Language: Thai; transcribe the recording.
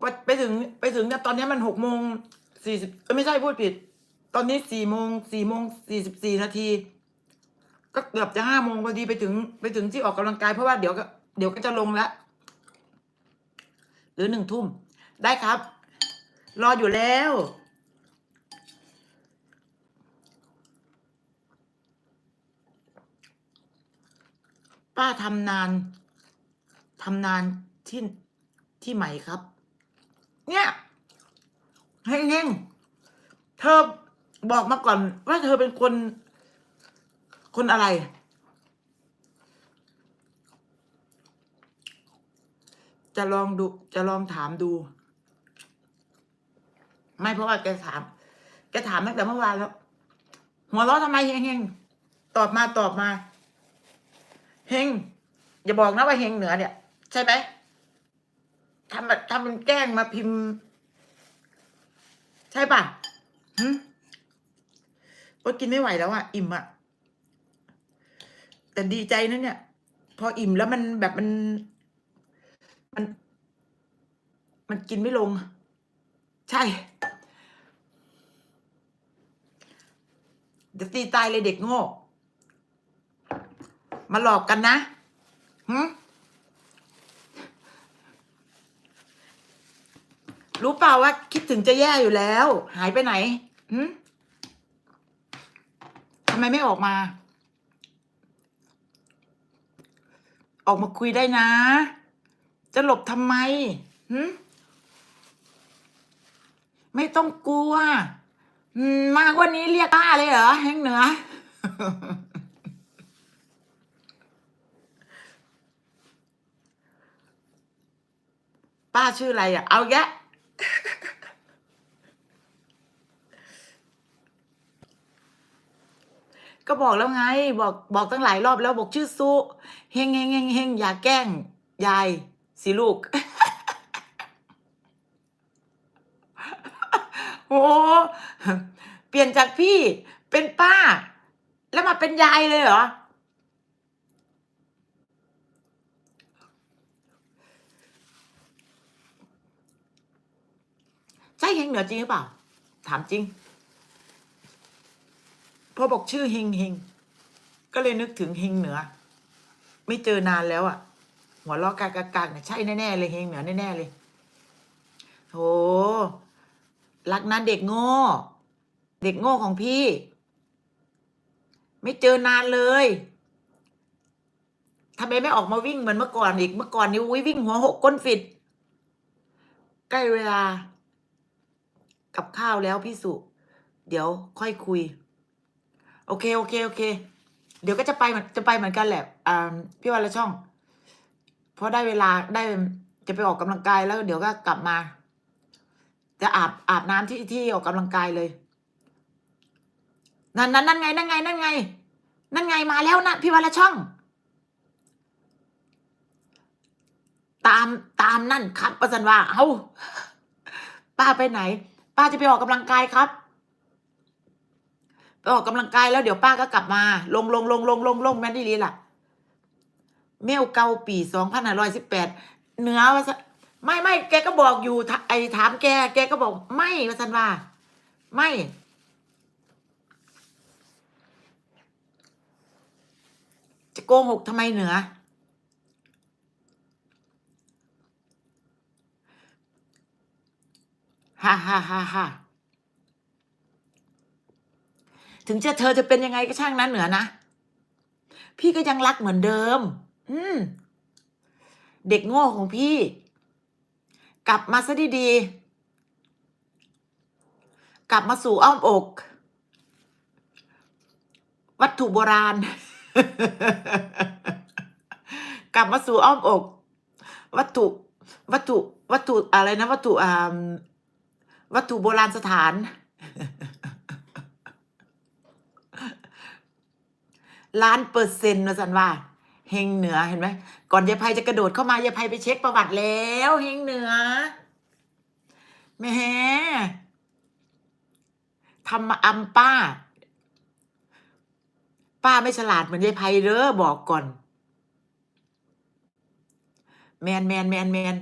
ไปไปถึงไปถึงเนี่ยตอนนี้มันหกโมงสี่สิบไม่ใช่พูดผิด ตอนนี้สี่โมงสี่โมงสี่สิบสี่นาที ก็เกือบจะห้าโมงพอดีไปถึง ไปถึงที่ออกกำลังกายเพราะว่าเดี๋ยวก็เดี๋ยวก็จะลงแล้วหรือหนึ่งทุ่ม ได้ครับ รออยู่แล้วป้าทำนานทำนานที่ที่ไหมครับ เนี่ยเฮงเฮงเธอบอกมาก่อนว่าเธอเป็นคน คนอะไร จะลองดู จะลองถามดู ไม่เพราะว่าแกถาม แกถามตั้งแต่เมื่อวานแล้ว หัวเราะทำไมเฮงเฮงตอบมาตอบมา เฮง อย่าบอกนะว่าเฮงเหนือเนี่ย ใช่ไหม ทำแบบทำเป็นแกล้งมาพิมพ์ ใช่ป่ะหึโอ๊ยกินไม่ไหวแล้วอะ อิ่มอะ แต่ดีใจนะเนี่ย พออิ่มแล้วมันแบบมัน มัน มันกินไม่ลง ใช่ เดี๋ยวตีตายเลยเด็กโง่ มาหลอกกันนะหึ รู้เปล่าว่าคิดถึงจะแย่อยู่แล้ว หายไปไหนหึทำไมไม่ออกมา ออกมาคุยได้นะ จะหลบทำไมหึไม่ต้องกลัวมากกว่านี้เรียกป้าเลยเหรอแห้งเหนือป้าชื่ออะไรอะ เอาแยะ ก็บอกแล้วไง บอกบอกตั้งหลายรอบแล้วบอกชื่อซุเฮงเฮงเฮงเฮงอย่าแกล้ง ยายสิลูก โอ้เปลี่ยนจากพี่เป็นป้า แล้วมาเป็นยายเลยเหรอ ใช่เฮงเหนือจริงหรือเปล่า ถามจริง พอบอกชื่อเฮงเฮงก็เลยนึกถึงเฮงเหนือ ไม่เจอนานแล้วอะ่ะ หัวล้อกากากากเนี่ยใช่แน่ๆเลยเฮงเหนือแน่ๆเลยโหรักนะเด็กโง่ เด็กโง่ของพี่ ไม่เจอนานเลยทำไมไม่ออกมาวิ่งเหมือนเมื่อก่อนอีกเมื่อก่อนนี่วิ่งหัวหกก้นฟิตใกล้เวลา กับข้าวแล้วพี่สุ เดี๋ยวค่อยคุย โอเคโอเคโอเค เดี๋ยวก็จะไปจะไปเหมือนกันแหละอ่าพี่วันละช่อง เพราะได้เวลาได้จะไปออกกำลังกายแล้วเดี๋ยวก็กลับมา จะอาบอาบน้ำที่ที่ออกกำลังกายเลย นั่นนั่นนั่นไงนั่นไงนั่นไง นั่นไงมาแล้วนะพี่วันละช่อง ตามตามนั่นครับประสันว่าเอาป้าไปไหน ป้าจะไปออกกำลังกายครับไปออกกำลังกายแล้วเดี๋ยวป้าก็กลับมา ลงลงลงลงลงลงแม่นดีลีล่ะเมลเกาปีสองพันห้าร้อยสิบแปดเนื้อว่าไม่ไม่แกก็บอกอยู่ไอถามแก แกก็บอก ไม่ว่าสันว่า ไม่จะโกหกทำไมเหนือ ฮ่าฮ่าฮ่าฮ่าถึงจะเธอจะเป็นยังไงก็ช่างนั้นเหนือนะ พี่ก็ยังรักเหมือนเดิม อืม เด็กโง่ของพี่ กลับมาซะดีๆ กลับมาสู่อ้อมอก วัตถุโบราณ กลับมาสู่อ้อมอก วัตถุ วัตถุ วัตถุอะไรนะ วัตถุอ่า วัตถุโบราณสถาน ล้านเปอร์เซ็นต์นะสันว่าเฮงเหนือเห็นไหมก่อนยายไพจะกระโดดเข้ามายายไพไปเช็คประวัติแล้วเฮงเหนือแม่ทำมาอำป้า ป้าไม่ฉลาดเหมือนยายไพเด้อบอกก่อน แมนแมนแมนแมน